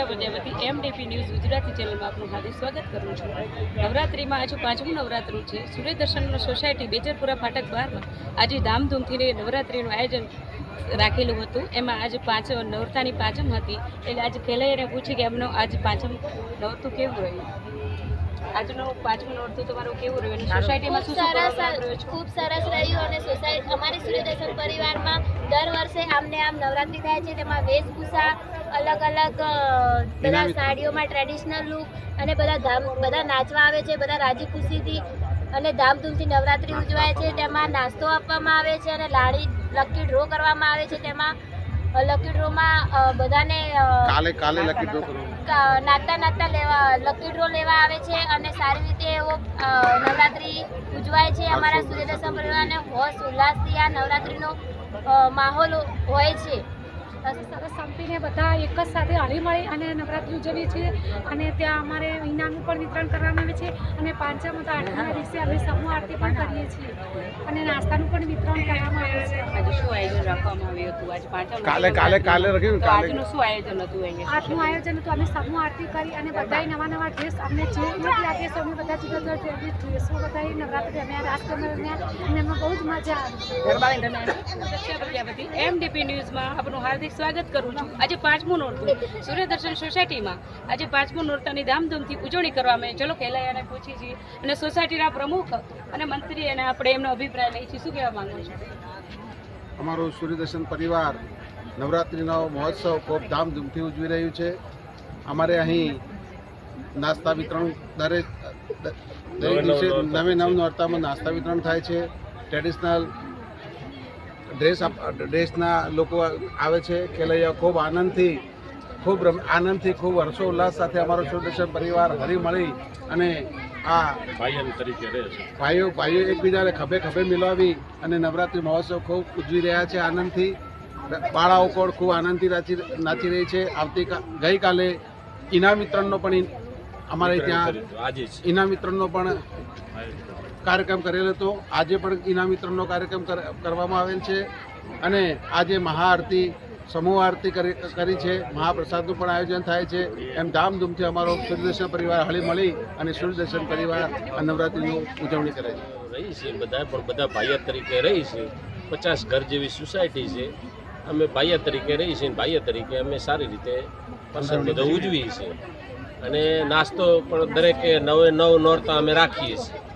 MDP news Gujarati ચેનલમાં આપનું હાર્દિક સ્વાગત કરું છું. નવરાત્રિમાં આજે પાંચમું નવરાત્રું છે. સૂર્યદર્શન સોસાયટી બેજરપુરા ફાટક બહારમાં આજે ધામધૂમથી નવરાત્રિનું આયોજન રાખેલું હતું. એમાં આજે પાંચ નવરતાની પાંચમ હતી. એટલે આજે ખેલૈયાને પૂછી કે એમનો આજે પાંચમ નવરતું કેવું રહ્યું? આજનું પાંચમું નવરતું તમારું કેવું રહ્યું? સોસાયટીમાં શું સરસ ખૂબ સરસ રહ્યું અને સોસાયટી અમારી સૂર્યદર્શન પરિવારમાં દર વર્ષે આમને આમ નવરાત્રિ થાય છે. તેમાં વેશભૂષા અલગ અલગ બધા સાડીઓમાં ટ્રેડિશનલ લુક અને બધા ધામ બધા નાચવા આવે છે બધા રાજી ખુશીથી અને ધામધૂમથી નવરાત્રિ ઉજવાય છે. તેમાં નાસ્તો આપવામાં આવે છે અને લાડી લકી ડ્રો કરવામાં આવે છે. તેમાં લકી ડ્રોમાં બધાને કાલે કાલે લકી ડ્રો નાતા નાતા લેવા લકી ડ્રો લેવા આવે છે અને સારી રીતે એવો નવરાત્રિ ઉજવાય છે અમારા સૂર્યદર્શન પરિવારને હોશ ઉલ્લાસથી આ નવરાત્રિનો માહોલ હોય છે. સરસ સંપીને બધા એક જ સાથે હળીમળી અને નવરાત્રિ ઉજવીએ છીએ. અને ત્યાં અમારે ઇનામનું પણ વિતરણ કરવામાં આવે છે અને પાંચમ તો આઠમના દિવસે અમે સમૂહ આરતી પણ કરીએ છીએ. અને નાસ્તાનું પણ વિતરણ કરવામાં આવે છે. આજે શું આયોજન રાખવામાં આવ્યું હતું? આજ પાંચમ કાલે કાલે કાલે રાખ્યું ને? તો કાલે આજનું શું આયોજન હતું અહીંયા? આજનું આયોજન હતું અમે સમૂહ આરતી કરી અને બધાએ નવા નવા ડ્રેસ અમને જે નથી અમે બધા જુદા જુદા ડ્રેસો બધાએ નવરાત્રિ રમ્યા રાસ રમ્યા અને એમાં બહુ જ મજા આવી. પ્રજાપતિ એમડીપી ન્યૂઝમાં આપનું હાર્દિક સ્વાગત કરું છું. આજે પાંચમું નોરતું. સૂર્યદર્શન સોસાયટીમાં આજે પાંચમું નોરતાની ધામધૂમથી ઉજવણી કરવામાં આવી. ચલો ખેલૈયાને પૂછી છીએ અને સોસાયટીના પ્રમુખ અને મંત્રી અને આપણે એમનો અભિપ્રાય લઈ છીએ. શું કહેવા માંગો છો? અમારું સૂર્યદર્શન પરિવાર નવરાત્રિનો મહોત્સવ ખૂબ ધામધૂમથી ઉજવી રહ્યું છે. અમારે અહીં નાસ્તા વિતરણ દરેક દરેક દિવસે નવે નવ નોરતામાં નાસ્તા વિતરણ થાય છે. ટ્રેડિશનલ ડ્રેસ ડ્રેસના લોકો આવે છે ખેલૈયા ખૂબ આનંદથી ખૂબ આનંદથી ખૂબ હર્ષો ઉલ્લાસ સાથે અમારો સૂર્યદર્શન પરિવાર હળી મળી અને આ ભાઈઓ તરીકે રહે છે. ભાઈઓ ભાઈઓ એકબીજાને ખભે ખભે મિલાવી અને નવરાત્રિ મહોત્સવ ખૂબ ઉજવી રહ્યા છે આનંદથી. બાળાઓ પણ ખૂબ આનંદથી નાચી નાચી રહી છે. આવતીકાલ ગઈકાલે ઇનામ વિતરણનો પણ અમારે ત્યાં આજે જ. ઇનામ વિતરણનો પણ કાર્યક્રમ કરેલો હતો. આજે પણ ઇનામ વિતરણનો કાર્યક્રમ કર- કરવામાં આવેલ છે અને આજે મહાઆરતી સમૂહ આરતી કરી છે. મહાપ્રસાદનું પણ આયોજન થાય છે. એમ ધામધૂમથી અમારો સૂર્યદર્શન પરિવાર હળી મળી અને સૂર્યદર્શન પરિવાર આ નવરાત્રિની ઉજવણી કરે છે. રહી છે બધા, પણ બધા ભાઈયા તરીકે રહી છે. પચાસ ઘર જેવી સોસાયટી છે. અમે ભાઈયા તરીકે રહી છે ભાઈયા તરીકે અમે સારી રીતે બધા ઉજવીએ છીએ. અને નાસ્તો પણ દરેકે નવે, નવ નોરતા અમે રાખીએ છીએ.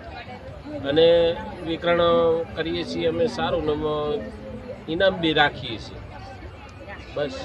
અને વિતરણ કરીએ છીએ અમે સારું ને ઇનામ બી રાખીએ છીએ. બસ.